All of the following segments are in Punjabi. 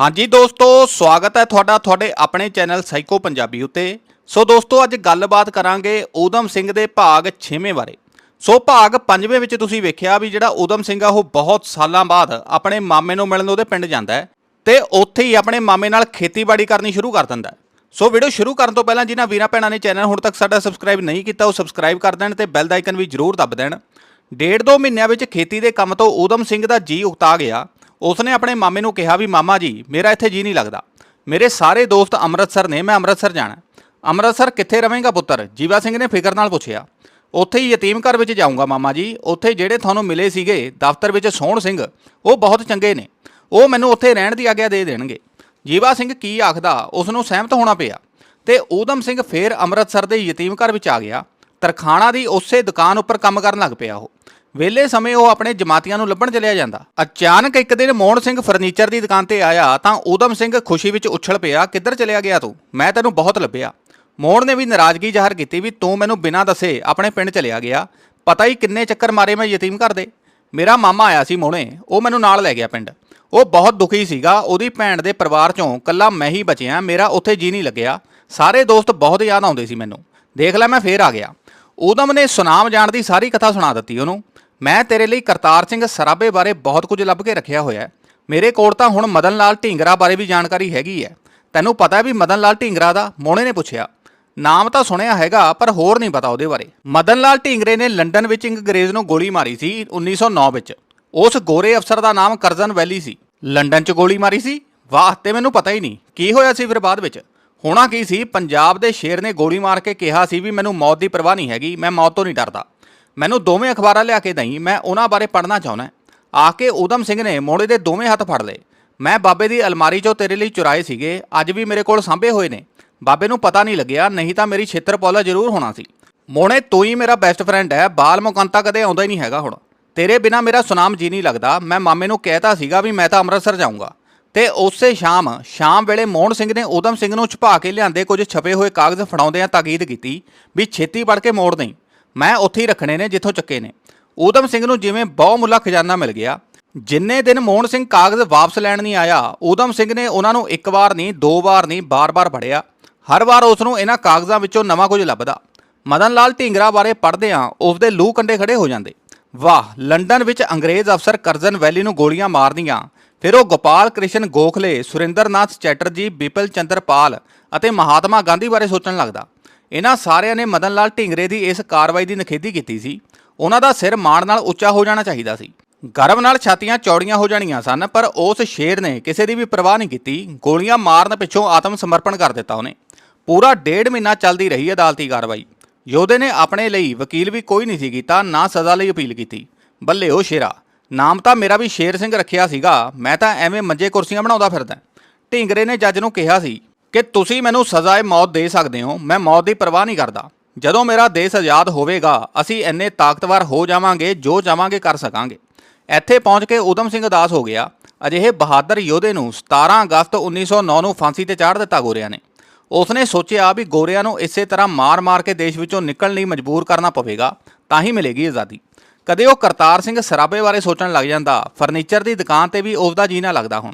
ਹਾਂਜੀ ਦੋਸਤੋ, ਸਵਾਗਤ ਹੈ ਤੁਹਾਡਾ ਤੁਹਾਡੇ ਆਪਣੇ ਚੈਨਲ ਸਾਈਕੋ ਪੰਜਾਬੀ ਉੱਤੇ। ਸੋ ਦੋਸਤੋ, ਅੱਜ ਗੱਲਬਾਤ ਕਰਾਂਗੇ ਊਧਮ ਸਿੰਘ ਦੇ ਭਾਗ 6ਵੇਂ ਬਾਰੇ। ਸੋ ਭਾਗ 5ਵੇਂ ਵਿੱਚ ਤੁਸੀਂ ਵੇਖਿਆ ਵੀ ਜਿਹੜਾ ਊਧਮ ਸਿੰਘ ਆ, ਉਹ ਬਹੁਤ ਸਾਲਾਂ ਬਾਅਦ ਆਪਣੇ ਮਾਮੇ ਨੂੰ ਮਿਲਣ ਉਹਦੇ ਪਿੰਡ ਜਾਂਦਾ ਹੈ ਤੇ ਉੱਥੇ ਹੀ ਆਪਣੇ ਮਾਮੇ ਨਾਲ ਖੇਤੀਬਾੜੀ ਕਰਨੀ ਸ਼ੁਰੂ ਕਰ ਦਿੰਦਾ ਸੋ ਵੀਡੀਓ ਸ਼ੁਰੂ ਕਰਨ ਤੋਂ ਪਹਿਲਾਂ ਜਿਨ੍ਹਾਂ ਵੀਰਾਂ ਭੈਣਾਂ ਨੇ ਚੈਨਲ ਹੁਣ ਤੱਕ ਸਾਡਾ ਸਬਸਕ੍ਰਾਈਬ ਨਹੀਂ ਕੀਤਾ, ਉਹ ਸਬਸਕ੍ਰਾਈਬ ਕਰ ਦੇਣ ਤੇ ਬੈਲ ਦਾ ਆਈਕਨ ਵੀ ਜ਼ਰੂਰ ਦੱਬ ਦੇਣ। ਡੇਢ ਦੋ ਮਹੀਨਿਆਂ ਵਿੱਚ ਖੇਤੀ ਦੇ ਕੰਮ ਤੋਂ ਊਧਮ ਸਿੰਘ ਦਾ ਜੀ ਉਕਤਾ ਗਿਆ। ਉਸਨੇ ਆਪਣੇ ਮਾਮੇ ਨੂੰ ਕਿਹਾ ਵੀ, ਮਾਮਾ ਜੀ, ਮੇਰਾ ਇੱਥੇ ਜੀ ਨਹੀਂ ਲੱਗਦਾ। ਮੇਰੇ ਸਾਰੇ ਦੋਸਤ ਅੰਮ੍ਰਿਤਸਰ ਨੇ, ਮੈਂ ਅੰਮ੍ਰਿਤਸਰ ਜਾਣਾ ਅੰਮ੍ਰਿਤਸਰ ਕਿੱਥੇ ਰਵੇਂਗਾ ਪੁੱਤਰ? ਜੀਵਾ ਸਿੰਘ ਨੇ ਫਿਕਰ ਨਾਲ ਪੁੱਛਿਆ। ਉੱਥੇ ਹੀ ਯਤੀਮ ਘਰ ਵਿੱਚ ਜਾਊਂਗਾ, ਮਾਮਾ ਜੀ। ਉੱਥੇ ਜਿਹੜੇ ਤੁਹਾਨੂੰ ਮਿਲੇ ਸੀਗੇ, ਦਫ਼ਤਰ ਵਿੱਚ ਸੋਹਣ ਸਿੰਘ, ਉਹ ਬਹੁਤ ਚੰਗੇ ਨੇ। ਉਹ ਮੈਨੂੰ ਉੱਥੇ ਰਹਿਣ ਦੀ ਆਗਿਆ ਦੇ ਦੇਣਗੇ। ਜੀਵਾ ਸਿੰਘ ਕੀ ਆਖਦਾ ਉਸ ਨੂੰ ਸਹਿਮਤ ਹੋਣਾ ਪਿਆ। ਤੇ ਊਧਮ ਸਿੰਘ ਫੇਰ ਅੰਮ੍ਰਿਤਸਰ ਦੇ ਯਤੀਮ ਘਰ ਵਿੱਚ ਆ ਗਿਆ। ਤਰਖਾਣਾ ਦੀ ਉਸੇ ਦੁਕਾਨ ਉੱਪਰ ਕੰਮ ਕਰਨ ਲੱਗ ਪਿਆ ਉਹ। ਵਿਹਲੇ ਸਮੇਂ ਉਹ ਆਪਣੇ ਜਮਾਤੀਆਂ ਨੂੰ ਲੱਭਣ ਚਲਿਆ ਜਾਂਦਾ। ਅਚਾਨਕ ਇੱਕ ਦਿਨ ਮੋਹਨ ਸਿੰਘ ਫਰਨੀਚਰ ਦੀ ਦੁਕਾਨ ਤੇ ਆਇਆ ਤਾਂ ਊਧਮ ਸਿੰਘ ਖੁਸ਼ੀ ਵਿੱਚ ਉਛਲ ਪਿਆ, ਕਿੱਧਰ ਚਲਿਆ ਗਿਆ ਤੂੰ? ਮੈਂ ਤੈਨੂੰ ਬਹੁਤ ਲੱਭਿਆ। ਮੋਹਨ ਨੇ ਵੀ ਨਾਰਾਜ਼ਗੀ ਜ਼ਾਹਰ ਕੀਤੀ ਵੀ ਤੂੰ ਮੈਨੂੰ ਬਿਨਾਂ ਦੱਸੇ ਆਪਣੇ ਪਿੰਡ ਚਲਿਆ ਗਿਆ। ਪਤਾ ਹੀ ਕਿੰਨੇ ਚੱਕਰ ਮਾਰੇ ਮੈਂ ਯਤੀਮ ਘਰ ਦੇ। ਮੇਰਾ ਮਾਮਾ ਆਇਆ ਸੀ ਮੋਹਣੇ, ਉਹ ਮੈਨੂੰ ਨਾਲ ਲੈ ਗਿਆ ਪਿੰਡ। ਉਹ ਬਹੁਤ ਦੁਖੀ ਸੀਗਾ, ਉਹਦੀ ਭੈਣ ਦੇ ਪਰਿਵਾਰ ਚੋਂ ਕੱਲਾ ਮੈਂ ਹੀ ਬਚਿਆ, ਮੇਰਾ ਉੱਥੇ ਜੀ ਨਹੀਂ ਲੱਗਿਆ। ਸਾਰੇ ਦੋਸਤ ਬਹੁਤ ਯਾਦ ਆਉਂਦੇ ਸੀ ਮੈਨੂੰ। ਦੇਖ ਲੈ ਮੈਂ ਫੇਰ ਆ ਗਿਆ। ਊਧਮ ਨੇ ਸੁਨਾਮ ਜਾਣ ਦੀ ਸਾਰੀ ਕਥਾ ਸੁਣਾ ਦਿੱਤੀ ਉਹਨੂੰ। ਮੈਂ ਤੇਰੇ ਲਈ ਕਰਤਾਰ ਸਿੰਘ ਸਰਾਬੇ ਬਾਰੇ ਬਹੁਤ ਕੁਝ ਲੱਭ ਕੇ ਰੱਖਿਆ ਹੋਇਆ ਹੈ। ਮੇਰੇ ਕੋਲ ਤਾਂ ਹੁਣ ਮਦਨ ਲਾਲ ਢੀਂਗਰਾ ਬਾਰੇ ਵੀ ਜਾਣਕਾਰੀ ਹੈਗੀ ਹੈ। ਤੈਨੂੰ ਪਤਾ ਵੀ ਮਦਨ ਲਾਲ ਢੀਂਗਰਾ ਦਾ ਮੋਹਣੇ ਨੇ ਪੁੱਛਿਆ। ਨਾਮ ਤਾਂ ਸੁਣਿਆ ਹੈਗਾ, ਪਰ ਹੋਰ ਨਹੀਂ ਪਤਾ ਉਹਦੇ ਬਾਰੇ। ਮਦਨ ਲਾਲ ਢੀਂਗਰੇ ਨੇ ਲੰਡਨ ਵਿੱਚ ਅੰਗਰੇਜ਼ ਨੂੰ ਗੋਲੀ ਮਾਰੀ ਸੀ 1909 ਵਿੱਚ। ਉਸ ਗੋਰੇ ਅਫਸਰ ਦਾ ਨਾਮ ਕਰਜ਼ਨ ਵੈਲੀ ਸੀ। ਲੰਡਨ 'ਚ ਗੋਲੀ ਮਾਰੀ ਸੀ? ਵਾਹ, ਤੇ ਮੈਨੂੰ ਪਤਾ ਹੀ ਨਹੀਂ। ਕੀ ਹੋਇਆ ਸੀ ਫਿਰ ਬਾਅਦ ਵਿੱਚ? ਹੋਣਾ ਕੀ ਸੀ? ਪੰਜਾਬ ਦੇ ਸ਼ੇਰ ਨੇ ਗੋਲੀ ਮਾਰ ਕੇ ਕਿਹਾ ਸੀ ਵੀ ਮੈਨੂੰ ਮੌਤ ਦੀ ਪਰਵਾਹ ਨਹੀਂ ਹੈਗੀ, ਮੈਂ ਮੌਤ ਤੋਂ ਨਹੀਂ ਡਰਦਾ। ਮੈਨੂੰ ਦੋਵੇਂ ਅਖਬਾਰਾਂ ਲਿਆ ਕੇ ਦਈ, ਮੈਂ ਉਹਨਾਂ ਬਾਰੇ ਪੜ੍ਹਨਾ ਚਾਹੁੰਦਾ ਆ ਕੇ ਊਧਮ ਸਿੰਘ ਨੇ ਮੋੜੇ ਦੇ ਦੋਵੇਂ ਹੱਥ ਫੜ ਲਏ। ਮੈਂ ਬਾਬੇ ਦੀ ਅਲਮਾਰੀ 'ਚੋਂ ਤੇਰੇ ਲਈ ਚੁਰਾਏ ਸੀਗੇ, ਅੱਜ ਵੀ ਮੇਰੇ ਕੋਲ ਸਾਂਭੇ ਹੋਏ ਨੇ। ਬਾਬੇ ਨੂੰ ਪਤਾ ਨਹੀਂ ਲੱਗਿਆ, ਨਹੀਂ ਤਾਂ ਮੇਰੀ ਛੇਤਰ ਪੌਲਾ ਜ਼ਰੂਰ ਹੋਣਾ ਸੀ। ਮੋਣੇ ਤੂੰ ਹੀ ਮੇਰਾ ਬੈਸਟ ਫਰੈਂਡ ਹੈ, ਬਾਲ ਮੁਕੰਤਾ ਕਦੇ ਆਉਂਦਾ ਹੀ ਨਹੀਂ ਹੈਗਾ ਹੁਣ। ਤੇਰੇ ਬਿਨਾ ਮੇਰਾ ਸੁਨਾਮ ਜੀ ਨਹੀਂ ਲੱਗਦਾ, ਮੈਂ ਮਾਮੇ ਨੂੰ ਕਹਿਤਾ ਸੀਗਾ ਵੀ ਮੈਂ ਤਾਂ ਅੰਮ੍ਰਿਤਸਰ ਜਾਊਂਗਾ। ਤੇ ਉਸੇ ਸ਼ਾਮ ਸ਼ਾਮ ਵੇਲੇ ਮੋਹਨ ਸਿੰਘ ਨੇ ਊਧਮ ਸਿੰਘ ਨੂੰ ਛੁਪਾ ਕੇ ਲਿਆਂਦੇ ਕੁਝ ਛਪੇ ਹੋਏ ਕਾਗਜ਼ ਫੜਾਉਂਦਿਆਂ ਤਾਕੀਦ ਕੀਤੀ ਵੀ ਛੇਤੀ ਪੜ ਕੇ ਮੋੜ ਨਹੀਂ ਮੈਂ ਉੱਥੇ ਹੀ ਰੱਖਣੇ ਨੇ ਜਿੱਥੋਂ ਚੱਕੇ ਨੇ। ਊਧਮ ਸਿੰਘ ਨੂੰ ਜਿਵੇਂ ਬਹੁਮੁੱਲਾ ਖਜ਼ਾਨਾ ਮਿਲ ਗਿਆ। ਜਿੰਨੇ ਦਿਨ ਮੋਹਨ ਸਿੰਘ ਕਾਗਜ਼ ਵਾਪਸ ਲੈਣ ਨਹੀਂ ਆਇਆ, ਊਧਮ ਸਿੰਘ ਨੇ ਉਹਨਾਂ ਨੂੰ ਇੱਕ ਵਾਰ ਨਹੀਂ, ਦੋ ਵਾਰ ਨਹੀਂ, ਬਾਰ-ਬਾਰ ਫੜਿਆ। ਹਰ ਵਾਰ ਉਸ ਨੂੰ ਇਹਨਾਂ ਕਾਗਜ਼ਾਂ ਵਿੱਚੋਂ ਨਵਾਂ ਕੁਝ ਲੱਭਦਾ। ਮਦਨ ਲਾਲ ਢੀਂਗਰਾ ਬਾਰੇ ਪੜ੍ਹਦਿਆਂ ਉਸ ਦੇ ਲੂਹ ਕੰਡੇ ਖੜੇ ਹੋ ਜਾਂਦੇ। ਵਾਹ, ਲੰਡਨ ਵਿੱਚ ਅੰਗਰੇਜ਼ ਅਫਸਰ ਕਰਜ਼ਨ ਵੈਲੀ ਨੂੰ ਗੋਲੀਆਂ ਮਾਰਦੀਆਂ ਫਿਰ ਉਹ ਗੋਪਾਲ ਕ੍ਰਿਸ਼ਨ ਗੋਖਲੇ, ਸੁਰਿੰਦਰਨਾਥ ਚੈਟਰਜੀ, ਬਿਪਲ ਚੰਦਰ ਪਾਲ ਅਤੇ ਮਹਾਤਮਾ ਗਾਂਧੀ ਬਾਰੇ ਸੋਚਣ ਲੱਗਦਾ। ਇਹਨਾਂ ਸਾਰਿਆਂ ਨੇ ਮਦਨ ਲਾਲ ਢੀਂਗਰੇ ਦੀ ਇਸ ਕਾਰਵਾਈ ਦੀ ਨਿਖੇਧੀ ਕੀਤੀ ਸੀ। ਉਹਨਾਂ ਦਾ ਸਿਰ ਮਾਣ ਨਾਲ ਉੱਚਾ ਹੋ ਜਾਣਾ ਚਾਹੀਦਾ ਸੀ। ਗਰਵ ਨਾਲ ਛਾਤੀਆਂ ਚੌੜੀਆਂ ਹੋ ਜਾਣੀਆਂ ਸਨ, ਪਰ ਉਸ ਸ਼ੇਰ ਨੇ ਕਿਸੇ ਦੀ ਵੀ ਪਰਵਾਹ ਨਹੀਂ ਕੀਤੀ। ਗੋਲੀਆਂ ਮਾਰਨ ਪਿੱਛੋਂ ਆਤਮ ਸਮਰਪਣ ਕਰ ਦਿੱਤਾ ਉਹਨੇ। ਪੂਰਾ ਡੇਢ ਮਹੀਨਾ ਚੱਲਦੀ ਰਹੀ ਅਦਾਲਤੀ ਕਾਰਵਾਈ। ਯੋਧੇ ਨੇ ਆਪਣੇ ਲਈ ਵਕੀਲ ਵੀ ਕੋਈ ਨਹੀਂ ਸੀ ਕੀਤਾ, ਨਾ ਸਜ਼ਾ ਲਈ ਅਪੀਲ ਕੀਤੀ। ਬੱਲੇ ਉਹ ਸ਼ੇਰਾ। ਨਾਮ ਤਾਂ ਮੇਰਾ ਵੀ ਸ਼ੇਰ ਸਿੰਘ ਰੱਖਿਆ ਸੀਗਾ, ਮੈਂ ਤਾਂ ਐਵੇਂ ਮੰਜੇ ਕੁਰਸੀਆਂ ਬਣਾਉਂਦਾ ਫਿਰਦਾ। ਢੀਂਗਰੇ ਨੇ ਜੱਜ ਨੂੰ ਕਿਹਾ ਸੀ ਕਿ ਤੁਸੀਂ ਮੈਨੂੰ ਸਜ਼ਾਏ ਮੌਤ ਦੇ ਸਕਦੇ ਹੋ, ਮੈਂ ਮੌਤ ਦੀ ਪਰਵਾਹ ਨਹੀਂ ਕਰਦਾ। ਜਦੋਂ ਮੇਰਾ ਦੇਸ਼ ਆਜ਼ਾਦ ਹੋਵੇਗਾ, ਅਸੀਂ ਇੰਨੇ ਤਾਕਤਵਰ ਹੋ ਜਾਵਾਂਗੇ, ਜੋ ਚਾਹਾਂਗੇ ਕਰ ਸਕਾਂਗੇ। ਇੱਥੇ ਪਹੁੰਚ ਕੇ ਊਧਮ ਸਿੰਘ ਦਾਸ ਹੋ ਗਿਆ। ਅਜਿਹੇ ਬਹਾਦਰ ਯੋਧੇ ਨੂੰ 17 ਅਗਸਤ 1909 ਨੂੰ ਫਾਂਸੀ ਤੇ ਚਾੜ ਦਿੱਤਾ ਗੋਰਿਆਂ ਨੇ। ਉਸਨੇ ਸੋਚਿਆ ਵੀ ਗੋਰਿਆਂ ਨੂੰ ਇਸੇ ਤਰ੍ਹਾਂ ਮਾਰ-ਮਾਰ ਕੇ ਦੇਸ਼ ਵਿੱਚੋਂ ਨਿਕਲਣ ਲਈ ਮਜਬੂਰ ਕਰਨਾ ਪਵੇਗਾ, ਤਾਂ ਹੀ ਮਿਲੇਗੀ ਆਜ਼ਾਦੀ। ਕਦੇ ਉਹ ਕਰਤਾਰ ਸਿੰਘ ਸਰਾਬੇ ਬਾਰੇ ਸੋਚਣ ਲੱਗ ਜਾਂਦਾ, ਫਰਨੀਚਰ ਦੀ ਦੁਕਾਨ ਤੇ ਵੀ ਉਸ ਦਾ ਨਾ ਲੱਗਦਾ ਹੁਣ।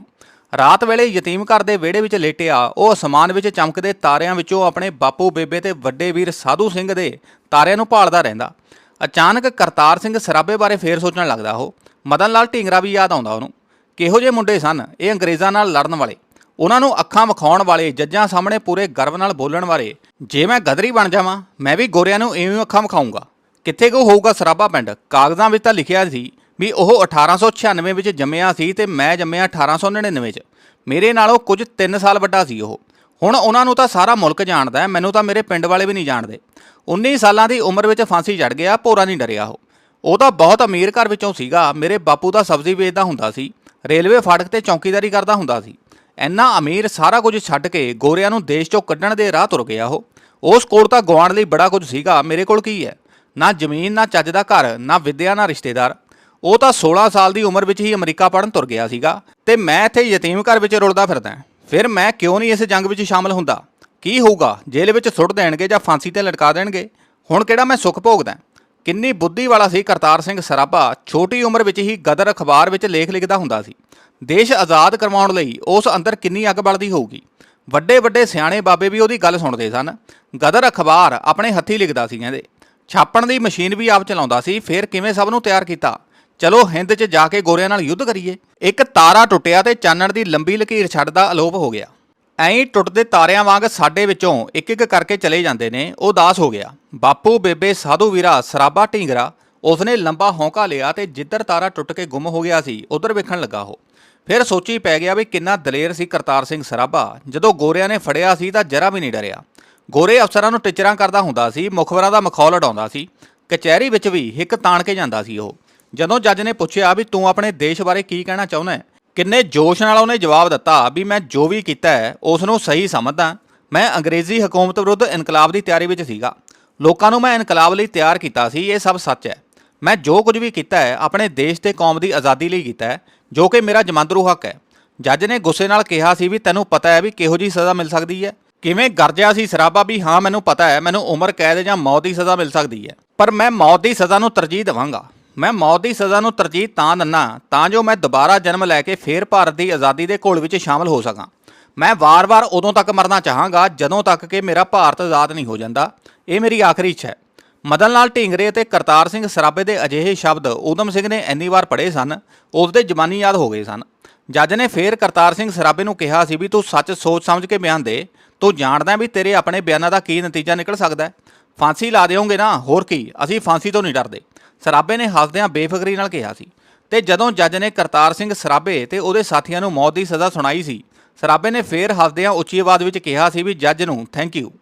ਰਾਤ ਵੇਲੇ ਯਤੀਮ ਘਰ ਦੇ ਵਿਹੜੇ ਵਿੱਚ ਲੇਟਿਆ, ਉਹ ਅਸਮਾਨ ਵਿੱਚ ਚਮਕਦੇ ਤਾਰਿਆਂ ਵਿੱਚੋਂ ਆਪਣੇ ਬਾਪੂ ਬੇਬੇ ਤੇ ਵੱਡੇ ਵੀਰ ਸਾਧੂ ਸਿੰਘ ਦੇ ਤਾਰਿਆਂ ਨੂੰ ਭਾਲਦਾ ਰਹਿੰਦਾ। ਅਚਾਨਕ ਕਰਤਾਰ ਸਿੰਘ ਸਰਾਬੇ ਬਾਰੇ ਫੇਰ ਸੋਚਣ ਲੱਗਦਾ ਉਹ। ਮਦਨ ਲਾਲ ਢੀਂਗਰਾ ਵੀ ਯਾਦ ਆਉਂਦਾ ਉਹਨੂੰ। ਕਿਹੋ ਜਿਹੇ ਮੁੰਡੇ ਸਨ, ਇਹ ਅੰਗਰੇਜ਼ਾਂ ਨਾਲ ਲੜਨ ਵਾਲੇ। ਉਹਨਾਂ ਨੂੰ ਅੱਖਾਂ ਵਿਖਾਉਣ ਵਾਲੇ, ਜੱਜਾਂ ਸਾਹਮਣੇ ਪੂਰੇ ਗਰਵ ਨਾਲ ਬੋਲਣ ਵਾਲੇ। ਜੇ ਮੈਂ ਗਦਰੀ ਬਣ ਜਾਵਾਂ, ਮੈਂ ਵੀ ਗੋਰਿਆਂ ਨੂੰ ਇਵੇਂ ਅੱਖਾਂ ਵਿਖਾਊਂਗਾ। ਕਿੱਥੇ ਕੋ ਹੋਊਗਾ ਸਰਾਬਾ ਪਿੰਡ? ਕਾਗਜ਼ਾਂ ਵਿੱਚ ਤਾਂ ਲਿਖਿਆ ਸੀ ਵੀ ਉਹ 1896 ਵਿੱਚ ਜੰਮਿਆ ਸੀ ਤੇ ਮੈਂ ਜੰਮਿਆ 1899 ਚ। ਮੇਰੇ ਨਾਲੋਂ ਕੁਝ 3 ਸਾਲ ਵੱਡਾ ਸੀ ਉਹ। ਹੁਣ ਉਹਨਾਂ ਨੂੰ ਤਾਂ ਸਾਰਾ ਮੁਲਕ ਜਾਣਦਾ ਹੈ, ਮੈਨੂੰ ਤਾਂ ਮੇਰੇ ਪਿੰਡ ਵਾਲੇ ਵੀ ਨਹੀਂ ਜਾਣਦੇ। 19 ਸਾਲਾਂ ਦੀ ਉਮਰ ਵਿੱਚ ਫਾਂਸੀ ਚੜ ਗਿਆ, ਭੋਰਾ ਨਹੀਂ ਡਰਿਆ ਉਹ। ਉਹ ਤਾਂ ਬਹੁਤ ਅਮੀਰ ਘਰ ਵਿੱਚੋਂ ਸੀਗਾ, ਮੇਰੇ ਬਾਪੂ ਦਾ ਸਬਜ਼ੀ ਵੇਚਦਾ ਹੁੰਦਾ ਸੀ, ਰੇਲਵੇ ਫਾਟਕ ਤੇ ਚੌਕੀਦਾਰੀ ਕਰਦਾ ਹੁੰਦਾ ਸੀ। ਇੰਨਾ ਅਮੀਰ ਸਾਰਾ ਕੁਝ ਛੱਡ ਕੇ ਗੋਰਿਆਂ ਨੂੰ ਦੇਸ਼ ਚੋਂ ਕੱਢਣ ਦੇ ਰਾਹ ਤੁਰ ਗਿਆ ਉਹ। ਉਸ ਕੋਲ ਤਾਂ ਗਵਾਣ ਲਈ ਬੜਾ ਕੁਝ ਸੀਗਾ, ਮੇਰੇ ਕੋਲ ਕੀ ਹੈ? ਨਾ ਜ਼ਮੀਨ, ਨਾ ਚੱਜ ਦਾ ਘਰ, ਨਾ ਵਿੱਦਿਆ, ਨਾ ਰਿਸ਼ਤੇਦਾਰ। ਉਹ ਤਾਂ 16 ਸਾਲ ਦੀ ਉਮਰ ਵਿੱਚ ਹੀ ਅਮਰੀਕਾ ਪੜਨ ਤੁਰ ਗਿਆ ਸੀਗਾ ਤੇ ਮੈਂ ਇੱਥੇ ਯਤੀਮ ਘਰ ਵਿੱਚ ਰੁਲਦਾ ਫਿਰਦਾ ਫਿਰ ਮੈਂ ਕਿਉਂ ਨਹੀਂ ਇਸ ਜੰਗ ਵਿੱਚ ਸ਼ਾਮਲ ਹੁੰਦਾ? ਕੀ ਹੋਊਗਾ? ਜੇਲ੍ਹ ਵਿੱਚ ਸੁੱਟ ਦੇਣਗੇ ਜਾਂ ਫਾਂਸੀ ਤੇ ਲਟਕਾ ਦੇਣਗੇ? ਹੁਣ ਕਿਹੜਾ ਮੈਂ ਸੁੱਖ ਭੋਗਦਾ ਕਿੰਨੀ ਬੁੱਧੀ ਵਾਲਾ ਸੀ ਕਰਤਾਰ ਸਿੰਘ ਸਰਾਭਾ, ਛੋਟੀ ਉਮਰ ਵਿੱਚ ਹੀ ਗਦਰ ਅਖਬਾਰ ਵਿੱਚ ਲੇਖ ਲਿਖਦਾ ਹੁੰਦਾ ਸੀ। ਦੇਸ਼ ਆਜ਼ਾਦ ਕਰਵਾਉਣ ਲਈ ਉਸ ਅੰਦਰ ਕਿੰਨੀ ਅੱਗ ਬਲਦੀ ਹੋਊਗੀ? ਵੱਡੇ ਵੱਡੇ ਸਿਆਣੇ ਬਾਬੇ ਵੀ ਉਹਦੀ ਗੱਲ ਸੁਣਦੇ ਸਨ। ਗਦਰ ਅਖਬਾਰ ਆਪਣੇ ਹੱਥੀ ਲਿਖਦਾ ਸੀ ਕਹਿੰਦੇ ਛਾਪਣ ਦੀ ਮਸ਼ੀਨ ਵੀ ਆਪ ਚਲਾਉਂਦਾ ਸੀ, ਫਿਰ ਕਿਵੇਂ ਸਭ ਨੂੰ ਤਿਆਰ ਕੀਤਾ? ਚਲੋ ਹਿੰਦ 'ਚ ਜਾ ਕੇ ਗੋਰਿਆਂ ਨਾਲ ਯੁੱਧ ਕਰੀਏ। ਇੱਕ ਤਾਰਾ ਟੁੱਟਿਆ ਤੇ ਚਾਨਣ ਦੀ ਲੰਬੀ ਲਕੀਰ ਛੱਡਦਾ ਅਲੋਪ ਹੋ ਗਿਆ। ਐਂ ਟੁੱਟਦੇ ਤਾਰਿਆਂ ਵਾਂਗ ਸਾਡੇ ਵਿੱਚੋਂ ਇੱਕ ਇੱਕ ਕਰਕੇ ਚਲੇ ਜਾਂਦੇ ਨੇ, ਉਹ ਦਾਸ ਹੋ ਗਿਆ। ਬਾਪੂ, ਬੇਬੇ, ਸਾਧੂ ਵੀਰਾ, ਸਰਾਬਾ, ਢੀਂਗਰਾ, ਉਸਨੇ ਲੰਬਾ ਹੌਂਕਾ ਲਿਆ ਤੇ ਜਿੱਧਰ ਤਾਰਾ ਟੁੱਟ ਕੇ ਗੁੰਮ ਹੋ ਗਿਆ ਸੀ, ਉਧਰ ਵੇਖਣ ਲੱਗਾ ਉਹ। ਫਿਰ ਸੋਚੀ ਪੈ ਗਿਆ ਵੀ ਕਿੰਨਾ ਦਲੇਰ ਸੀ ਕਰਤਾਰ ਸਿੰਘ ਸਰਾਭਾ ਜਦੋਂ ਗੋਰਿਆਂ ਨੇ ਫੜਿਆ ਸੀ ਤਾਂ ਜਰਾ ਵੀ ਨਹੀਂ ਡਰਿਆ। ਗੋਰੇ ਅਫਸਰਾਂ ਨੂੰ ਟਿਚਰਾਂ ਕਰਦਾ ਹੁੰਦਾ ਸੀ ਮੁਖਬਰਾਂ ਦਾ ਮਖੌਲ ਉਡਾਉਂਦਾ ਸੀ। ਕਚਹਿਰੀ ਵਿੱਚ ਵੀ ਹਿੱਕ ਤਾਣ ਕੇ ਜਾਂਦਾ ਸੀ ਉਹ। ਜਦੋਂ ਜੱਜ ਨੇ ਪੁੱਛਿਆ ਵੀ ਤੂੰ ਆਪਣੇ ਦੇਸ਼ ਬਾਰੇ ਕੀ ਕਹਿਣਾ ਚਾਹੁੰਦਾ ਹੈ, ਕਿੰਨੇ ਜੋਸ਼ ਨਾਲ ਉਹਨੇ ਜਵਾਬ ਦਿੱਤਾ ਵੀ ਮੈਂ ਜੋ ਵੀ ਕੀਤਾ ਹੈ ਉਸ ਨੂੰ ਸਹੀ ਸਮਝਦਾ। ਮੈਂ ਅੰਗਰੇਜ਼ੀ ਹਕੂਮਤ ਵਿਰੁੱਧ ਇਨਕਲਾਬ ਦੀ ਤਿਆਰੀ ਵਿੱਚ ਸੀਗਾ। ਲੋਕਾਂ ਨੂੰ ਮੈਂ ਇਨਕਲਾਬ ਲਈ ਤਿਆਰ ਕੀਤਾ ਸੀ, ਇਹ ਸਭ ਸੱਚ ਹੈ। ਮੈਂ ਜੋ ਕੁਝ ਵੀ ਕੀਤਾ ਹੈ, ਆਪਣੇ ਦੇਸ਼ ਤੇ ਕੌਮ ਦੀ ਆਜ਼ਾਦੀ ਲਈ ਕੀਤਾ ਹੈ, ਜੋ ਕਿ ਮੇਰਾ ਜਮਾਂਦਰੂ ਹੱਕ ਹੈ। ਜੱਜ ਨੇ ਗੁੱਸੇ ਨਾਲ ਕਿਹਾ ਸੀ ਵੀ ਤੈਨੂੰ ਪਤਾ ਹੈ ਵੀ ਕਿਹੋ ਜੀ ਸਜ਼ਾ ਮਿਲ ਸਕਦੀ ਹੈ। ਕਿਵੇਂ ਗਰਜਿਆ ਸੀ ਸਰਾਬਾ ਵੀ ਹਾਂ, ਮੈਨੂੰ ਪਤਾ ਹੈ, ਮੈਨੂੰ ਉਮਰ ਕੈਦ ਜਾਂ ਮੌਤ ਦੀ ਸਜ਼ਾ ਮਿਲ ਸਕਦੀ ਹੈ। ਪਰ ਮੈਂ ਮੌਤ ਦੀ ਸਜ਼ਾ ਨੂੰ ਤਰਜੀਹ ਦੇਵਾਂਗਾ। ਮੈਂ ਮੌਤ ਦੀ ਸਜ਼ਾ ਨੂੰ ਤਰਜੀਹ ਤਾਂ ਦਿੰਨਾ, ਤਾਂ ਜੋ ਮੈਂ ਦੁਬਾਰਾ ਜਨਮ ਲੈ ਕੇ ਫੇਰ ਭਾਰਤ ਦੀ ਆਜ਼ਾਦੀ ਦੇ ਘੋਲ ਵਿੱਚ ਸ਼ਾਮਲ ਹੋ ਸਕਾਂ। ਮੈਂ ਵਾਰ-ਵਾਰ ਉਦੋਂ ਤੱਕ ਮਰਨਾ ਚਾਹਾਂਗਾ, ਜਦੋਂ ਤੱਕ ਕਿ ਮੇਰਾ ਭਾਰਤ ਆਜ਼ਾਦ ਨਹੀਂ ਹੋ ਜਾਂਦਾ। ਇਹ ਮੇਰੀ ਆਖਰੀ ਇੱਛਾ ਹੈ। ਮਦਨ ਲਾਲ ਢੀਂਗਰੇ ਅਤੇ ਕਰਤਾਰ ਸਿੰਘ ਸਰਾਬੇ ਦੇ ਅਜਿਹੇ ਸ਼ਬਦ, ਊਧਮ ਸਿੰਘ ਨੇ ਇੰਨੀ ਵਾਰ ਪੜ੍ਹੇ ਸਨ ਉਸ ਦੇ ਜ਼ਬਾਨੀ ਯਾਦ ਹੋ ਗਏ ਸਨ। ਜੱਜ ਨੇ ਫੇਰ ਕਰਤਾਰ ਸਿੰਘ ਸਰਾਬੇ ਨੂੰ ਕਿਹਾ ਸੀ ਵੀ ਤੂੰ ਸੱਚ ਸੋਚ ਸਮਝ ਕੇ ਬਿਆਨ ਦੇ। ਤੂੰ ਜਾਣਦਾ ਵੀ ਤੇਰੇ ਆਪਣੇ ਬਿਆਨਾਂ ਦਾ ਕੀ ਨਤੀਜਾ ਨਿਕਲ ਸਕਦਾ ਫਾਂਸੀ ਲਾ ਦਿਓਗੇ ਨਾ, ਹੋਰ ਕੀ, ਅਸੀਂ ਫਾਂਸੀ ਤੋਂ ਨਹੀਂ ਡਰਦੇ। ਸਰਾਬੇ ਨੇ ਹੱਸਦਿਆਂ ਬੇਫਿਕਰੀ ਨਾਲ ਕਿਹਾ ਸੀ। ਤੇ ਜਦੋਂ ਜੱਜ ਨੇ ਕਰਤਾਰ ਸਿੰਘ ਸਰਾਬੇ ਤੇ ਉਹਦੇ ਸਾਥੀਆਂ ਨੂੰ ਮੌਤ ਦੀ ਸਜ਼ਾ ਸੁਣਾਈ ਸੀ ਸਰਾਬੇ ਨੇ ਫੇਰ ਹੱਸਦਿਆਂ ਉੱਚੀ ਆਵਾਜ਼ ਵਿੱਚ ਕਿਹਾ ਸੀ ਵੀ ਜੱਜ ਨੂੰ ਥੈਂਕ ਯੂ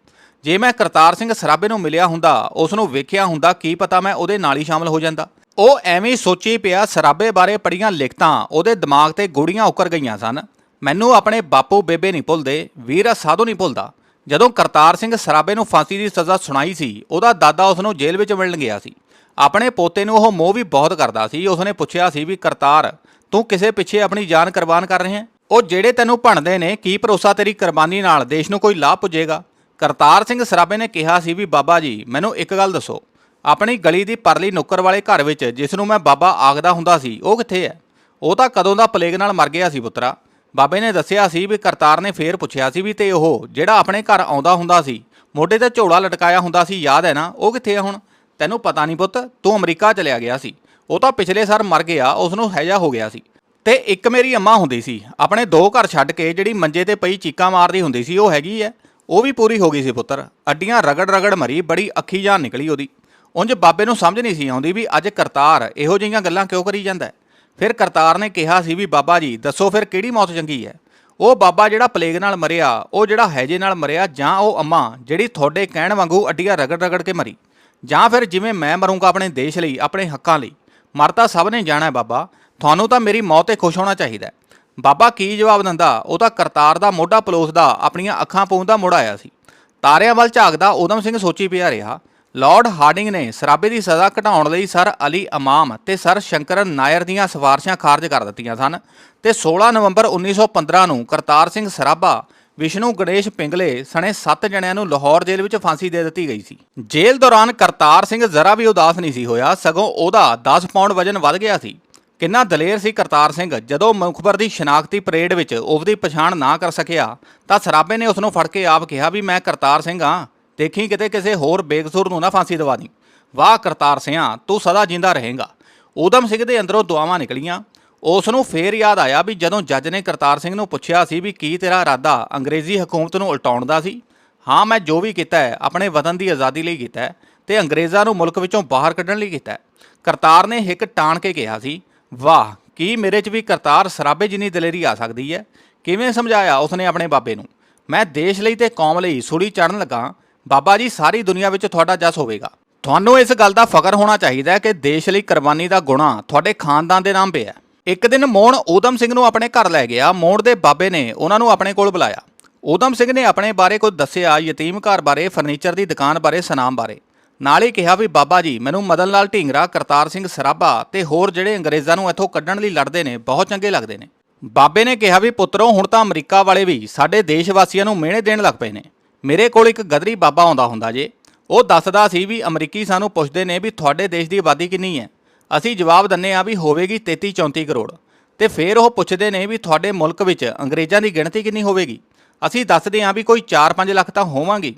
ਜੇ ਮੈਂ ਕਰਤਾਰ ਸਿੰਘ ਸਰਾਬੇ ਨੂੰ ਮਿਲਿਆ ਹੁੰਦਾ ਉਸ ਨੂੰ ਵੇਖਿਆ ਹੁੰਦਾ, ਕੀ ਪਤਾ ਮੈਂ ਉਹਦੇ ਨਾਲ ਹੀ ਸ਼ਾਮਲ ਹੋ ਜਾਂਦਾ। ਉਹ ਐਵੇਂ ਹੀ ਸੋਚੀ ਪਿਆ ਸਰਾਬੇ ਬਾਰੇ ਪੜੀਆਂ ਲਿਖਤਾਂ, ਉਹਦੇ ਦਿਮਾਗ ਤੇ ਗੋੜੀਆਂ ਉੱਕਰ ਗਈਆਂ ਸਨ। ਮੈਨੂੰ ਆਪਣੇ ਬਾਪੂ ਬੇਬੇ ਨਹੀਂ ਭੁੱਲਦੇ, ਵੀਰ ਸਾਧੂ ਨਹੀਂ ਭੁੱਲਦਾ। ਜਦੋਂ ਕਰਤਾਰ ਸਿੰਘ ਸਰਾਬੇ ਨੂੰ ਫਾਂਸੀ ਦੀ ਸਜ਼ਾ ਸੁਣਾਈ ਸੀ, ਉਹਦਾ ਦਾਦਾ ਉਸ ਨੂੰ ਜੇਲ੍ਹ ਵਿੱਚ ਮਿਲਣ ਗਿਆ ਸੀ। ਆਪਣੇ ਪੋਤੇ ਨੂੰ ਉਹ ਮੋਹ ਵੀ ਬਹੁਤ ਕਰਦਾ ਸੀ। ਉਸਨੇ ਪੁੱਛਿਆ ਸੀ ਵੀ, ਕਰਤਾਰ, ਤੂੰ ਕਿਸੇ ਪਿੱਛੇ ਆਪਣੀ ਜਾਨ ਕੁਰਬਾਨ ਕਰ ਰਿਹਾ ਹੈ? ਉਹ ਜਿਹੜੇ ਤੈਨੂੰ ਭਣਦੇ ਨੇ, ਕੀ ਭਰੋਸਾ ਤੇਰੀ ਕੁਰਬਾਨੀ ਨਾਲ ਦੇਸ਼ ਨੂੰ ਕੋਈ ਲਾਭ ਪੁੱਜੇਗਾ? ਕਰਤਾਰ ਸਿੰਘ ਸਰਾਬੇ ਨੇ ਕਿਹਾ ਸੀ ਵੀ, ਬਾਬਾ ਜੀ, ਮੈਨੂੰ ਇੱਕ ਗੱਲ ਦੱਸੋ। ਆਪਣੀ ਗਲੀ ਦੀ ਪਰਲੀ ਨੁੱਕਰ ਵਾਲੇ ਘਰ ਵਿੱਚ, ਜਿਸ ਨੂੰ ਮੈਂ ਬਾਬਾ ਆਖਦਾ ਹੁੰਦਾ ਸੀ, ਉਹ ਕਿੱਥੇ ਹੈ? ਉਹ ਤਾਂ ਕਦੋਂ ਦਾ ਪਲੇਗ ਨਾਲ ਮਰ ਗਿਆ ਸੀ ਪੁੱਤਰਾ। ਬਾਬੇ ਨੇ ਦੱਸਿਆ ਸੀ ਵੀ ਕਰਤਾਰ ਨੇ ਫੇਰ ਪੁੱਛਿਆ ਸੀ ਵੀ ਤੇ ਉਹ ਜਿਹੜਾ ਆਪਣੇ ਘਰ ਆਉਂਦਾ ਹੁੰਦਾ ਸੀ, ਮੋਢੇ ਤੇ ਝੋਲਾ ਲਟਕਾਇਆ ਹੁੰਦਾ ਸੀ, ਯਾਦ ਹੈ ਨਾ? ਉਹ ਕਿੱਥੇ ਹੈ ਹੁਣ? ਤੈਨੂੰ ਪਤਾ ਨਹੀਂ ਪੁੱਤ, ਤੂੰ ਅਮਰੀਕਾ ਚਲਿਆ ਗਿਆ ਸੀ। ਉਹ ਤਾਂ ਪਿਛਲੇ ਸਾਲ ਮਰ ਗਿਆ ਉਸ ਨੂੰ ਹੈਜਾ ਹੋ ਗਿਆ ਸੀ। ਤੇ ਇੱਕ ਮੇਰੀ ਅੰਮਾ ਹੁੰਦੀ ਸੀ, ਆਪਣੇ ਦੋ ਘਰ ਛੱਡ ਕੇ ਜਿਹੜੀ ਮੰਜੇ ਤੇ ਪਈ ਚੀਕਾਂ ਮਾਰਦੀ ਹੁੰਦੀ ਸੀ, ਉਹ ਹੈਗੀ ਐ ਉਹ ਵੀ ਪੂਰੀ ਹੋ ਗਈ ਸੀ ਪੁੱਤਰ। ਅੱਡੀਆਂ ਰਗੜ ਰਗੜ ਮਰੀ, ਬੜੀ ਅੱਖੀ ਜਾਨ ਨਿਕਲੀ ਉਹਦੀ। ਉਂਝ ਬਾਬੇ ਨੂੰ ਸਮਝ ਨਹੀਂ ਸੀ ਆਉਂਦੀ ਵੀ ਅੱਜ ਕਰਤਾਰ ਇਹੋ ਜਿਹੀਆਂ ਗੱਲਾਂ ਕਿਉਂ ਕਰੀ ਜਾਂਦਾ ਫਿਰ ਕਰਤਾਰ ਨੇ ਕਿਹਾ ਸੀ ਵੀ ਬਾਬਾ ਜੀ, ਦੱਸੋ ਫਿਰ ਕਿਹੜੀ ਮੌਤ ਚੰਗੀ ਹੈ? ਉਹ ਬਾਬਾ ਜਿਹੜਾ ਪਲੇਗ ਨਾਲ ਮਰਿਆ, ਉਹ ਜਿਹੜਾ ਹੈਜੇ ਨਾਲ ਮਰਿਆ, ਜਾਂ ਉਹ ਅੰਮਾ ਜਿਹੜੀ ਤੁਹਾਡੇ ਕਹਿਣ ਵਾਂਗੂ ਅੱਡੀਆਂ ਰਗੜ ਰਗੜ ਕੇ ਮਰੀ? ਜਾਂ ਫਿਰ ਜਿਵੇਂ ਮੈਂ ਮਰੂੰਗਾ ਆਪਣੇ ਦੇਸ਼ ਲਈ, ਆਪਣੇ ਹੱਕਾਂ ਲਈ? ਮਰਤਾ ਸਭ ਨੇ ਜਾਣਾ ਹੈ ਬਾਬਾ, ਤੁਹਾਨੂੰ ਤਾਂ ਮੇਰੀ ਮੌਤ ਤੇ ਖੁਸ਼ ਹੋਣਾ ਚਾਹੀਦਾ ਬਾਬਾ ਕੀ ਜਵਾਬ ਦਿੰਦਾ? ਉਹ ਤਾਂ ਕਰਤਾਰ ਦਾ ਮੋਢਾ ਪਲੋਸਦਾ, ਆਪਣੀਆਂ ਅੱਖਾਂ ਪੂੰਝਦਾ ਮੁੜ ਆਇਆ ਸੀ। ਤਾਰਿਆਂ ਵੱਲ ਝਾਕਦਾ, ਊਧਮ ਸਿੰਘ ਸੋਚੀ ਪਿਆ ਰਿਹਾ ਲਾਰਡ ਹਾਰਡਿੰਗ ਨੇ ਸਰਾਬੇ ਦੀ ਸਜ਼ਾ ਘਟਾਉਣ ਲਈ ਸਰ ਅਲੀ ਇਮਾਮ ਤੇ ਸਰ ਸ਼ੰਕਰਨ ਨਾਇਰ ਦੀਆਂ ਸਿਫਾਰਸ਼ਾਂ ਖਾਰਜ ਕਰ ਦਿੱਤੀਆਂ ਸਨ ਤੇ 16 ਨਵੰਬਰ 1915 ਨੂੰ ਕਰਤਾਰ ਸਿੰਘ ਸਰਾਭਾ, ਵਿਸ਼ਨੂੰ ਗਣੇਸ਼ ਪਿੰਗਲੇ ਸਣੇ 7 ਜਣਿਆਂ ਨੂੰ ਲਾਹੌਰ ਜੇਲ੍ਹ ਵਿੱਚ ਫਾਂਸੀ ਦੇ ਦਿੱਤੀ ਗਈ ਸੀ। ਜੇਲ੍ਹ ਦੌਰਾਨ ਕਰਤਾਰ ਸਿੰਘ ਜ਼ਰਾ ਵੀ ਉਦਾਸ ਨਹੀਂ ਸੀ ਹੋਇਆ, ਸਗੋਂ ਉਹਦਾ 10 ਪਾਉਂਡ ਵਜਨ ਵੱਧ ਗਿਆ ਸੀ। ਕਿੰਨਾ ਦਲੇਰ ਸੀ ਕਰਤਾਰ ਸਿੰਘ, ਜਦੋਂ ਮੁਖਬਰ ਦੀ ਸ਼ਨਾਖਤੀ ਪਰੇਡ ਵਿੱਚ ਉਹਦੀ ਪਛਾਣ ਨਾ ਕਰ ਸਕਿਆ, ਤਾਂ ਸਰਾਬੇ ਨੇ ਉਸ ਨੂੰ ਫੜ ਕੇ ਆਪ ਕਿਹਾ ਵੀ ਮੈਂ ਕਰਤਾਰ ਸਿੰਘ ਹਾਂ। ਦੇਖੀ ਕਿਤੇ ਕਿਸੇ ਹੋਰ ਬੇਕਸੂਰ ਨੂੰ ਨਾ ਫਾਂਸੀ ਦਵਾ ਦੀ। ਵਾਹ ਕਰਤਾਰ ਸਿਆਂ, ਤੂੰ ਸਦਾ ਜਿੰਦਾ ਰਹੇਗਾ। ਊਧਮ ਸਿੰਘ ਦੇ ਅੰਦਰੋਂ ਦੁਆਵਾਂ ਨਿਕਲੀਆਂ। ਉਸ ਨੂੰ ਫੇਰ ਯਾਦ ਆਇਆ ਵੀ ਜਦੋਂ ਜੱਜ ਨੇ ਕਰਤਾਰ ਸਿੰਘ ਨੂੰ ਪੁੱਛਿਆ ਸੀ ਵੀ ਕੀ ਤੇਰਾ ਇਰਾਦਾ ਅੰਗਰੇਜ਼ੀ ਹਕੂਮਤ ਨੂੰ ਉਲਟਾਉਣ ਦਾ ਸੀ, ਹਾਂ, ਮੈਂ ਜੋ ਵੀ ਕੀਤਾ ਹੈ, ਆਪਣੇ ਵਤਨ ਦੀ ਆਜ਼ਾਦੀ ਲਈ ਕੀਤਾ ਹੈ ਤੇ ਅੰਗਰੇਜ਼ਾਂ ਨੂੰ ਮੁਲਕ ਵਿੱਚੋਂ ਬਾਹਰ ਕੱਢਣ ਲਈ ਕੀਤਾ ਹੈ। ਕਰਤਾਰ ਨੇ ਹਿੱਕ ਟਾਣ ਕੇ ਕਿਹਾ ਸੀ, ਵਾਹ, ਕੀ ਮੇਰੇ 'ਚ ਵੀ ਕਰਤਾਰ ਸਰਾਬੇ ਜਿੰਨੀ ਦਲੇਰੀ ਆ ਸਕਦੀ ਹੈ? ਕਿਵੇਂ ਸਮਝਾਇਆ ਉਸਨੇ ਆਪਣੇ ਬਾਬੇ ਨੂੰ? ਮੈਂ ਦੇਸ਼ ਲਈ ਤੇ ਕੌਮ ਲਈ ਸੁੜੀ ਚੜਨ ਲੱਗਾ ਬਾਬਾ ਜੀ, ਸਾਰੀ ਦੁਨੀਆ ਵਿੱਚ ਤੁਹਾਡਾ ਜਸ ਹੋਵੇਗਾ। ਤੁਹਾਨੂੰ ਇਸ ਗੱਲ ਦਾ ਫਖਰ ਹੋਣਾ ਚਾਹੀਦਾ ਹੈ ਕਿ ਦੇਸ਼ ਲਈ ਕੁਰਬਾਨੀ ਦਾ ਗੁਣਾ ਤੁਹਾਡੇ ਖਾਨਦਾਨ ਦੇ ਨਾਮ ਪਿਆ ਇੱਕ ਦਿਨ ਮੋਹਣ ਊਧਮ ਸਿੰਘ ਨੂੰ ਆਪਣੇ ਘਰ ਲੈ ਗਿਆ। ਮੋਹਣ ਦੇ ਬਾਬੇ ਨੇ ਉਹਨਾਂ ਨੂੰ ਆਪਣੇ ਕੋਲ ਬੁਲਾਇਆ। ਊਧਮ ਸਿੰਘ ਨੇ ਆਪਣੇ ਬਾਰੇ ਕੁਝ ਦੱਸਿਆ, ਯਤੀਮ ਘਰ ਬਾਰੇ, ਫਰਨੀਚਰ ਦੀ ਦੁਕਾਨ ਬਾਰੇ, ਸਨਾਮ ਬਾਰੇ। ਨਾਲ ਹੀ ਕਿਹਾ ਵੀ, ਬਾਬਾ ਜੀ, ਮੈਨੂੰ ਮਦਨ ਲਾਲ ਢੀਂਗਰਾ, ਕਰਤਾਰ ਸਿੰਘ ਸਰਾਭਾ ਤੇ ਹੋਰ ਜਿਹੜੇ ਅੰਗਰੇਜ਼ਾਂ ਨੂੰ ਇੱਥੋਂ ਕੱਢਣ ਲਈ ਲੜਦੇ ਨੇ, ਬਹੁਤ ਚੰਗੇ ਲੱਗਦੇ ਨੇ। ਬਾਬੇ ਨੇ ਕਿਹਾ ਵੀ, ਪੁੱਤਰੋ, ਹੁਣ ਤਾਂ ਅਮਰੀਕਾ ਵਾਲੇ ਵੀ ਸਾਡੇ ਦੇਸ਼ ਵਾਸੀਆਂ ਨੂੰ ਮਿਹਣੇ ਦੇਣ ਲੱਗ ਪਏ ਨੇ। ਮੇਰੇ ਕੋਲ ਇੱਕ ਗਦਰੀ ਬਾਬਾ ਆਉਂਦਾ ਹੁੰਦਾ ਜੇ। ਉਹ ਦੱਸਦਾ ਸੀ ਵੀ ਅਮਰੀਕੀ ਸਾਨੂੰ ਪੁੱਛਦੇ ਨੇ ਵੀ ਤੁਹਾਡੇ ਦੇਸ਼ ਦੀ ਆਬਾਦੀ ਕਿੰਨੀ ਹੈ। ਅਸੀਂ ਜਵਾਬ ਦਿੰਨੇ ਆ ਵੀ ਹੋਵੇਗੀ 33 34 ਕਰੋੜ। ਤੇ ਫਿਰ ਉਹ ਪੁੱਛਦੇ ਨੇ ਵੀ ਤੁਹਾਡੇ ਮੁਲਕ ਵਿੱਚ ਅੰਗਰੇਜ਼ਾਂ ਦੀ ਗਿਣਤੀ ਕਿੰਨੀ ਹੋਵੇਗੀ। ਅਸੀਂ ਦੱਸਦੇ ਹਾਂ ਵੀ ਕੋਈ 4-5 ਲੱਖ ਤਾਂ ਹੋਵਾਂਗੀ।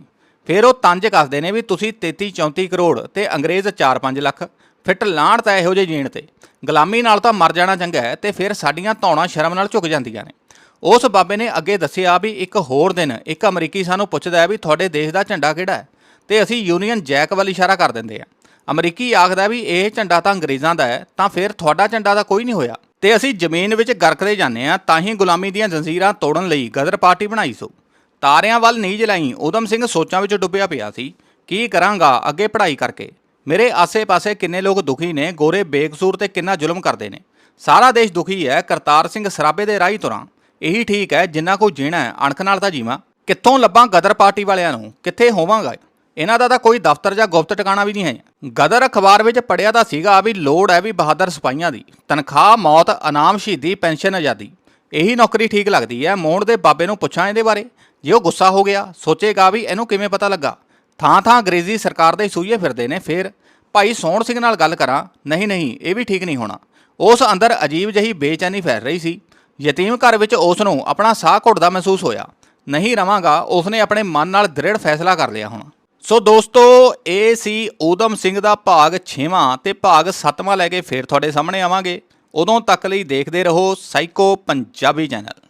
ਫਿਰ ਉਹ ਤੰਜ ਕੱਸਦੇ ਨੇ ਵੀ ਤੁਸੀਂ 33-34 ਕਰੋੜ ਤੇ ਅੰਗਰੇਜ਼ 4-5 ਲੱਖ। ਫਿੱਟ ਲਾਣ ਤਾਂ ਇਹੋ ਜਿਹੇ ਜੀਣ ਤੇ। ਗੁਲਾਮੀ ਨਾਲ ਤਾਂ ਮਰ ਜਾਣਾ ਚੰਗਾ ਹੈ ਤੇ ਫਿਰ ਸਾਡੀਆਂ ਧੌਣਾ ਸ਼ਰਮ ਨਾਲ ਝੁਕ ਜਾਂਦੀਆਂ ਨੇ। ਉਸ ਬਾਬੇ ਨੇ ਅੱਗੇ ਦੱਸਿਆ ਵੀ ਇੱਕ ਹੋਰ ਦਿਨ, ਇੱਕ ਅਮਰੀਕੀ ਸਾਨੂੰ ਪੁੱਛਦਾ ਹੈ ਵੀ ਤੁਹਾਡੇ ਦੇਸ਼ ਦਾ ਝੰਡਾ ਕਿਹੜਾ ਹੈ? ਤੇ ਅਸੀਂ ਯੂਨੀਅਨ ਜੈਕ ਵੱਲ ਇਸ਼ਾਰਾ ਕਰ ਦਿੰਦੇ ਆ ਅਮਰੀਕੀ ਆਖਦਾ ਵੀ ਇਹ ਝੰਡਾ ਤਾਂ ਅੰਗਰੇਜ਼ਾਂ ਦਾ ਹੈ, ਤਾਂ ਫਿਰ ਤੁਹਾਡਾ ਝੰਡਾ ਤਾਂ ਕੋਈ ਨਹੀਂ ਹੋਇਆ। ਤੇ ਅਸੀਂ ਜ਼ਮੀਨ ਵਿੱਚ ਗਰਕਦੇ ਜਾਂਦੇ ਆ ਤਾਂ ਹੀ ਗੁਲਾਮੀ ਦੀਆਂ ਜ਼ੰਜੀਰਾਂ ਤੋੜਨ ਲਈ ਗਦਰ ਪਾਰਟੀ ਬਣਾਈ ਸੋ। ਤਾਰਿਆਂ ਵੱਲ ਨੀਜ ਜਲਾਈ ਉਦਮ ਸਿੰਘ ਸੋਚਾਂ ਵਿੱਚ ਡੁੱਬਿਆ ਪਿਆ ਸੀ, ਕੀ ਕਰਾਂਗਾ ਅੱਗੇ ਪੜ੍ਹਾਈ ਕਰਕੇ? ਮੇਰੇ ਆਸੇ-ਪਾਸੇ ਕਿੰਨੇ ਲੋਕ ਦੁਖੀ ਨੇ, ਗੋਰੇ ਬੇਕਸੂਰ ਤੇ ਕਿੰਨਾ ਜ਼ੁਲਮ ਕਰਦੇ ਨੇ। ਸਾਰਾ ਦੇਸ਼ ਦੁਖੀ ਹੈ, ਕਰਤਾਰ ਸਿੰਘ ਸਰਾਬੇ ਦੇ ਰਾਹੀ ਤੁਰਾਂ। ਇਹੀ ਠੀਕ ਹੈ ਜਿੰਨਾ ਕੋ ਜੀਣਾ ਹੈ, ਅਣਖ ਨਾਲ ਤਾਂ ਜੀਵਾਂ। ਕਿੱਥੋਂ ਲੱਭਾਂ ਗਦਰ ਪਾਰਟੀ ਵਾਲਿਆਂ ਨੂੰ? ਕਿੱਥੇ ਹੋਵਾਂਗਾ? ਇਹਨਾਂ ਦਾ ਤਾਂ ਕੋਈ ਦਫ਼ਤਰ ਜਾਂ ਗੁਪਤ ਟਿਕਾਣਾ ਵੀ ਨਹੀਂ ਹੈ। ਗਦਰ ਅਖਬਾਰ ਵਿੱਚ ਪੜਿਆ ਤਾਂ ਸੀਗਾ ਵੀ ਲੋੜ ਹੈ ਵੀ ਬਹਾਦਰ ਸਿਪਾਹੀਆਂ ਦੀ। ਤਨਖਾਹ, ਮੌਤ, ਇਨਾਮ, ਸ਼ਹੀਦੀ, ਪੈਨਸ਼ਨ, ਆਜ਼ਾਦੀ। ਇਹੀ ਨੌਕਰੀ ਠੀਕ ਲੱਗਦੀ ਹੈ। ਮੋਹਣ ਦੇ ਬਾਬੇ ਨੂੰ ਪੁੱਛਾਂ ਇਹਦੇ ਬਾਰੇ। ਜੇ ਉਹ ਗੁੱਸਾ ਹੋ ਗਿਆ, ਸੋਚੇਗਾ ਵੀ ਇਹਨੂੰ ਕਿਵੇਂ ਪਤਾ ਲੱਗਾ। ਥਾਂ ਥਾਂ ਅੰਗਰੇਜ਼ੀ ਸਰਕਾਰ ਦੇ ਸੂਈਏ ਫਿਰਦੇ ਨੇ, ਫਿਰ ਭਾਈ ਸੋਹਣ ਸਿੰਘ ਨਾਲ ਗੱਲ ਕਰਾਂ। ਨਹੀਂ ਨਹੀਂ, ਇਹ ਵੀ ਠੀਕ ਨਹੀਂ ਹੋਣਾ। ਉਸ ਅੰਦਰ ਅਜੀਬ ਜਹੀ ਬੇਚੈਨੀ ਫੈਲ ਰਹੀ ਸੀ। ਯਤੀਮ ਘਰ ਵਿੱਚ ਉਸ ਨੂੰ ਆਪਣਾ ਸਾਹ ਘੁੱਟਦਾ ਮਹਿਸੂਸ ਹੋਇਆ। ਨਹੀਂ ਰਵਾਂਗਾ, ਉਸਨੇ ਆਪਣੇ ਮਨ ਨਾਲ ਦ੍ਰਿੜ ਫੈਸਲਾ ਕਰ ਲਿਆ ਹੁਣ। ਸੋ ਦੋਸਤੋ, ਇਹ ਸੀ ਊਧਮ ਸਿੰਘ ਦਾ ਭਾਗ 6ਵਾਂ ਤੇ ਭਾਗ 7ਵਾਂ ਲੈ ਕੇ ਫੇਰ ਤੁਹਾਡੇ ਸਾਹਮਣੇ ਆਵਾਂਗੇ। ਉਦੋਂ ਤੱਕ ਲਈ ਦੇਖਦੇ ਰਹੋ ਸਾਈਕੋ ਪੰਜਾਬੀ ਚੈਨਲ